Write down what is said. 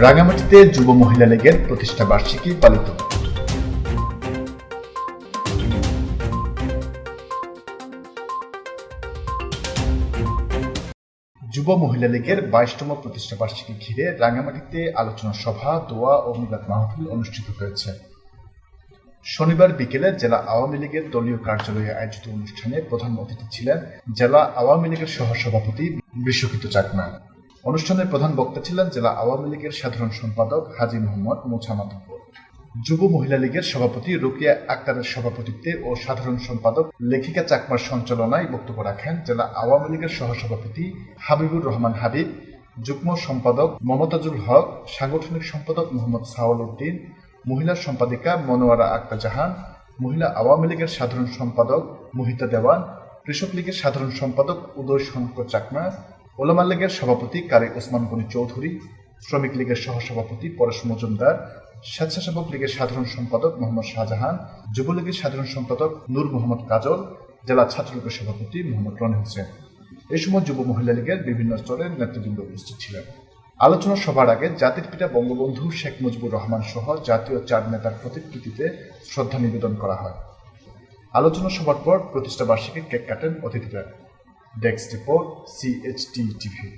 রাঙামাটিতে যুব মহিলা লীগের প্রতিষ্ঠা বার্ষিকী পালিত যুব মহিলা লীগের বাইশতম প্রতিষ্ঠা বার্ষিকী ঘিরে রাঙামাটিতে আলোচনা সভা, দোয়া ও মিলাদ মাহফিল অনুষ্ঠিত হয়েছে। শনিবার বিকেলে জেলা আওয়ামী লীগের দলীয় কার্যালয়ে আয়োজিত অনুষ্ঠানে প্রধান অতিথি ছিলেন জেলা আওয়ামী লীগের সহসভাপতি বিশ্বকিত চাকমা। অনুষ্ঠানের প্রধান বক্তা ছিলেন জেলা আওয়ামী লীগের সাধারণ সম্পাদক হাজি মোহাম্মদ মোছা মাধবপুর। যুব মহিলা লীগের সভাপতি রোকিয়া আক্তারের সভাপতিত্বে ও সাধারণ সম্পাদক লেখিকা চাকমার সঞ্চালনায় বক্তব্য রাখেন জেলা আওয়ামী লীগের সহসভাপতি হাবিবুর রহমান হাবিব, যুগ্ম সম্পাদক মমতাজুল হক, সাংগঠনিক সম্পাদক মোহাম্মদ সাওয়াল উদ্দিন, মহিলা সম্পাদিকা মনোয়ারা আক্তার জাহান, মহিলা আওয়ামী লীগের সাধারণ সম্পাদক মোহিতা দেওয়ান, কৃষক লীগের সাধারণ সম্পাদক উদয় শঙ্কর চাকমা ওলামা লীগের সভাপতি কারি ওসমান গনি চৌধুরী, শ্রমিক লীগের সহসভাপতি পরেশ মজুমদার, স্বেচ্ছাসেবক লীগের সাধারণ সম্পাদক মোহাম্মদ শাহজাহান যুবলীগের সাধারণ সম্পাদক নূর মোহাম্মদ কাজল, জেলা ছাত্রলীগের সভাপতি মোহাম্মদ রনি হোসেন। এই সময় যুব মহিলা লীগের বিভিন্ন স্তরের নেতৃবৃন্দ উপস্থিত ছিলেন। আলোচনা সভার আগে জাতির পিতা বঙ্গবন্ধু শেখ মুজিবুর রহমান সহ জাতীয় চার নেতার প্রতিকৃতিতে শ্রদ্ধা নিবেদন করা হয়। আলোচনা সভার পর প্রতিষ্ঠা বার্ষিকী কেক কাটেন অতিথিরা। Desk report CHT TV